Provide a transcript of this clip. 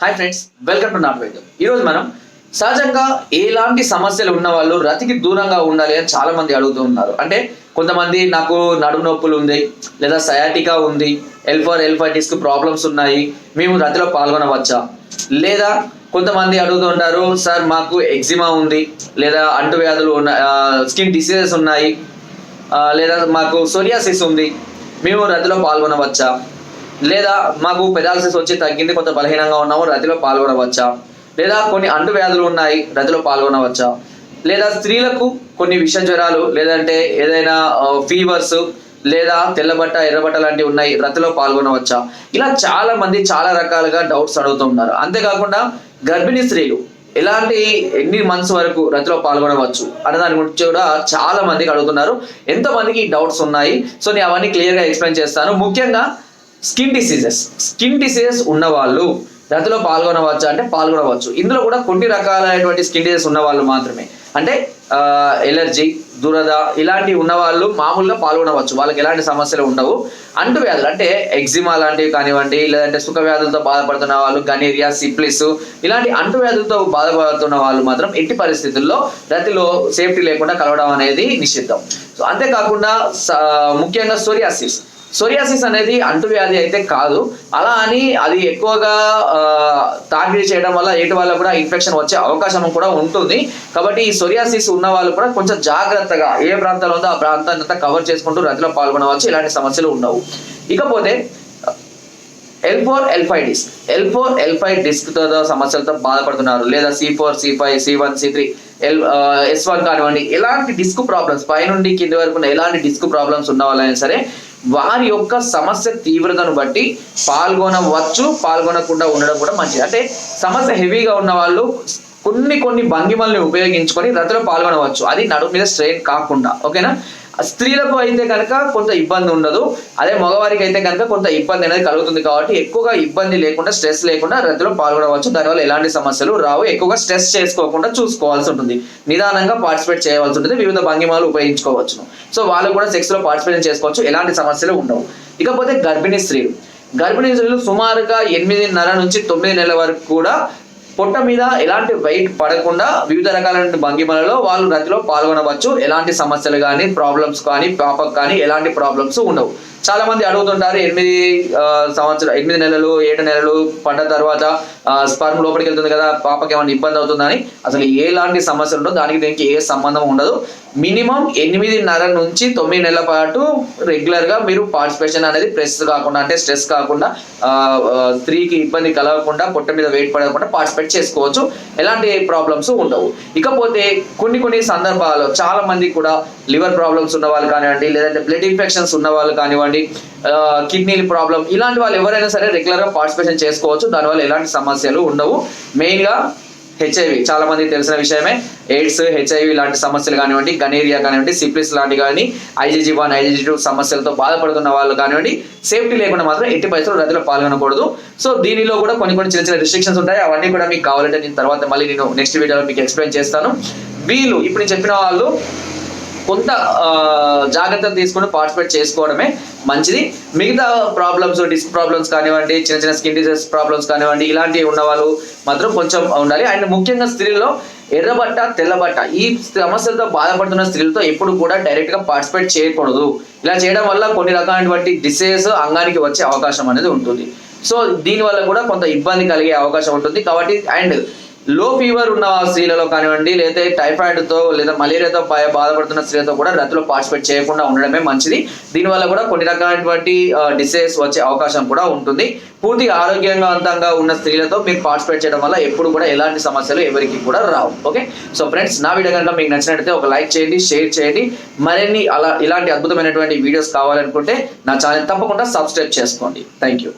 Hi friends welcome to నాట్ వైద్యం ఈరోజు మనం సహజంగా ఎలాంటి సమస్యలు ఉన్న వాళ్ళు రతికి దూరంగా ఉండాలి అని చాలా మంది అడుగుతూ ఉన్నారు. అంటే కొంతమంది నాకు నడుము నొప్పులు ఉంది లేదా సయాటికా ఉంది ఎల్ఫర్ ఎల్ఫైటిస్ ప్రాబ్లమ్స్ ఉన్నాయి మేము రతిలో పాల్గొనవచ్చా? లేదా కొంతమంది అడుగుతూ ఉంటారు సార్ మాకు ఎగ్జిమా ఉంది లేదా అంటువ్యాధులు ఉన్న స్కిన్ డిసీజెస్ ఉన్నాయి లేదా మాకు సోరియాసిస్ ఉంది మేము రతిలో పాల్గొనవచ్చా? లేదా మాకు పెదాలసిస్ వచ్చి తగ్గింది కొంత బలహీనంగా ఉన్నాము రతిలో పాల్గొనవచ్చా? లేదా కొన్ని అంటువ్యాధులు ఉన్నాయి రతిలో పాల్గొనవచ్చా? లేదా స్త్రీలకు కొన్ని విష జ్వరాలు లేదంటే ఏదైనా ఫీవర్స్ లేదా తెల్లబట్ట ఎర్రబట్ట లాంటివి ఉన్నాయి రతిలో పాల్గొనవచ్చా? ఇలా చాలా మంది చాలా రకాలుగా డౌట్స్ అడుగుతున్నారు అంతేకాకుండా గర్భిణీ స్త్రీలు ఎలాంటి ఎన్ని మంత్స్ వరకు రతిలో పాల్గొనవచ్చు అనే దాని గురించి కూడా చాలా మందికి అడుగుతున్నారు. ఎంతమందికి డౌట్స్ ఉన్నాయి? సో నేను అవన్నీ క్లియర్గా ఎక్స్ప్లెయిన్ చేస్తాను. ముఖ్యంగా స్కిన్ డిసీజెస్. స్కిన్ డిసీజెస్ ఉన్నవాళ్ళు రతిలో పాల్గొనవచ్చు? అంటే పాల్గొనవచ్చు. ఇందులో కూడా కొన్ని రకాలైనటువంటి స్కిన్ డిసీజెస్ ఉన్న వాళ్ళు మాత్రమే. అంటే ఎలర్జీ దురద ఇలాంటివి ఉన్నవాళ్ళు మామూలుగా పాల్గొనవచ్చు. వాళ్ళకి ఎలాంటి సమస్యలు ఉండవు. అంటు వ్యాధులు అంటే ఎగ్జిమా లాంటివి కానివ్వండి లేదంటే సుఖ వ్యాధులతో బాధపడుతున్న వాళ్ళు గనీరియా సిప్లిస్ ఇలాంటి అంటు వ్యాధులతో బాధపడుతున్న వాళ్ళు మాత్రం ఎట్టి పరిస్థితుల్లో రతిలో సేఫ్టీ లేకుండా కలవడం అనేది నిషిద్ధం. సో అంతేకాకుండా స- ముఖ్యంగా సోరియాసిస్. సోరియాసిస్ అనేది అంటువ్యాధి అయితే కాదు. అలా అని అది ఎక్కువగా టార్గెట్ తాకిడి చేయడం వల్ల ఏటి వల్ల కూడా ఇన్ఫెక్షన్ వచ్చే అవకాశం కూడా ఉంటుంది. కాబట్టి ఈ సోరియాసిస్ ఉన్న వాళ్ళు కూడా కొంచెం జాగ్రత్తగా ఏ ప్రాంతంలో ఉందో ఆ ప్రాంతాన్ని అంతా కవర్ చేసుకుంటూ రతిలో పాల్గొనవచ్చు. ఇలాంటి సమస్యలు ఉండవు. ఇకపోతే L four L five disc. L four L five disc సమస్యలతో బాధపడుతున్నారు. లేదా C four C five C one C three L S one కానివ్వండి. ఎలాంటి డిస్క్ ప్రాబ్లమ్స్ పైనుండి కింది వరకు ఎలాంటి డిస్క్ ప్రాబ్లమ్స్ ఉన్న వాళ్ళైనా సరే వారి యొక్క సమస్య తీవ్రతను బట్టి పాల్గొనవచ్చు పాల్గొనకుండా ఉండడం కూడా మంచిది. అంటే సమస్య హెవీగా ఉన్న వాళ్ళు కొన్ని కొన్ని భంగిమల్ని ఉపయోగించుకొని రతిలో పాల్గొనవచ్చు. అది నడుము మీద స్ట్రెయిన్ కాకుండా. ఓకేనా? స్త్రీలకు అయితే కనుక కొంత ఇబ్బంది ఉండదు. అదే మగవారికి అయితే కనుక కొంత ఇబ్బంది అనేది కలుగుతుంది కాబట్టి ఎక్కువగా ఇబ్బంది లేకుండా స్ట్రెస్ లేకుండా రద్దులో పాల్గొనవచ్చు. దానివల్ల ఎలాంటి సమస్యలు రావు. ఎక్కువగా స్ట్రెస్ చేసుకోకుండా చూసుకోవాల్సి ఉంటుంది. నిదానంగా పార్టిసిపేట్ చేయవలసి ఉంటుంది. వివిధ భంగిమాలు ఉపయోగించుకోవచ్చు సో వాళ్ళు కూడా సెక్స్లో పార్టిసిపేట్ చేసుకోవచ్చు. ఎలాంటి సమస్యలు ఉండవు. ఇకపోతే గర్భిణీ స్త్రీలు. గర్భిణీ స్త్రీలు సుమారుగా ఎనిమిదిన్నర నుంచి తొమ్మిది నెలల వరకు కూడా పొట్ట మీద ఎలాంటి వెయిట్ పడకుండా వివిధ రకాలైన భంగిమలలో వాళ్ళు రతిలో పాల్గొనవచ్చు. ఎలాంటి సమస్యలు కానీ ప్రాబ్లమ్స్ కానీ పాపకు కానీ ఎలాంటి ప్రాబ్లమ్స్ ఉండవు. చాలా మంది అడుగుతుంటారు ఎనిమిది సంవత్సరం ఎనిమిది నెలలు ఏడు నెలలు పడ్డ తర్వాత స్పర్మ్ లోపలికి వెళ్తుంది కదా పాపకి ఏమైనా ఇబ్బంది అవుతుందని. అసలు ఎలాంటి సమస్య ఉండదు దానికి దీనికి ఏ సంబంధం ఉండదు. మినిమం ఎనిమిదిన్నర నుంచి తొమ్మిది నెలల పాటు రెగ్యులర్గా మీరు పార్టిసిపేషన్ అనేది ప్రెస్ కాకుండా అంటే స్ట్రెస్ కాకుండా స్త్రీకి ఇబ్బంది కలగకుండా పొట్ట మీద వెయిట్ పడకుండా పార్టిసిపేట్ చేసుకోవచ్చు. ఎలాంటి ప్రాబ్లమ్స్ ఉండవు. ఇకపోతే కొన్ని కొన్ని సందర్భాల్లో చాలా మంది కూడా లివర్ ప్రాబ్లమ్స్ ఉన్న వాళ్ళు కానివ్వండి లేదంటే బ్లడ్ ఇన్ఫెక్షన్స్ ఉన్న వాళ్ళు కానివ్వండి కిడ్నీల ప్రాబ్లం ఇలాంటి వాళ్ళు ఎవరైనా సరే రెగ్యులర్గా పార్టిసిపేషన్ చేసుకోవచ్చు. దానివల్ల ఎలాంటి సమస్యలు ఉండవు. మెయిన్గా హెచ్ఐవి చాలా మందికి తెలిసిన విషయమే. ఎయిడ్స్ హెచ్ఐవి లాంటి సమస్యలు కానివ్వండి గనేరియా కానివ్వండి సిప్లిస్ లాంటి కానీ ఐజీజీ వన్ ఐజీజీ టూ సమస్యలతో బాధపడుతున్న వాళ్ళు కానివ్వండి సేఫ్టీ లేకుండా మాత్రం ఎట్టి పరిస్థితుల్లో రద్దులో పాల్గొనకూడదు. సో దీనిలో కూడా కొన్ని కొన్ని చిన్న చిన్న రిస్ట్రిక్షన్స్ ఉంటాయి. అవన్నీ కూడా మీకు కావాలంటే నేను తర్వాత మళ్ళీ నేను నెక్స్ట్ వీడియోలో మీకు ఎక్స్ప్లెయిన్ చేస్తాను. వీళ్ళు ఇప్పుడు నేను చెప్పిన వాళ్ళు కొంత జాగ్రత్తలు తీసుకుని పార్టిసిపేట్ చేసుకోవడమే మంచిది. మిగతా ప్రాబ్లమ్స్ డిస్క్ ప్రాబ్లమ్స్ కానివ్వండి చిన్న చిన్న స్కిన్ డిసీజ్ ప్రాబ్లమ్స్ కానివ్వండి ఇలాంటివి ఉన్న వాళ్ళు మాత్రం కొంచెం ఉండాలి. అండ్ ముఖ్యంగా స్త్రీల్లో ఎర్రబట్ట తెల్లబట్ట ఈ సమస్యలతో బాధపడుతున్న స్త్రీలతో ఎప్పుడు కూడా డైరెక్ట్గా పార్టిసిపేట్ చేయకూడదు. ఇలా చేయడం వల్ల కొన్ని రకాలైనటువంటి డిసీజెస్ అంగానికి వచ్చే అవకాశం అనేది ఉంటుంది. సో దీని వల్ల కూడా కొంత ఇబ్బంది కలిగే అవకాశం ఉంటుంది. కాబట్టి అండ్ లో ఫీవర్ ఉన్న స్త్రీలలో కానివ్వండి లేదా టైఫాయిడ్తో లేదా మలేరియాతో బాధపడుతున్న స్త్రీలతో కూడా రతిలో పార్టిసిపేట్ చేయకుండా ఉండడమే మంచిది. దీనివల్ల కూడా కొన్ని రకాలైనటువంటి డిసీజెస్ వచ్చే అవకాశం కూడా ఉంటుంది. పూర్తి ఆరోగ్యంగా అంతంగా ఉన్న స్త్రీలతో మీరు పార్టిసిపేట్ చేయడం వల్ల ఎప్పుడు కూడా ఎలాంటి సమస్యలు ఎవరికి కూడా రావు. ఓకే సో ఫ్రెండ్స్ నా వీడియో కనుక మీకు నచ్చినట్లయితే ఒక లైక్ చేయండి షేర్ చేయండి. మరిన్ని అలా ఇలాంటి అద్భుతమైనటువంటి వీడియోస్ కావాలనుకుంటే నా ఛానల్ తప్పకుండా సబ్స్క్రైబ్ చేసుకోండి. Thank you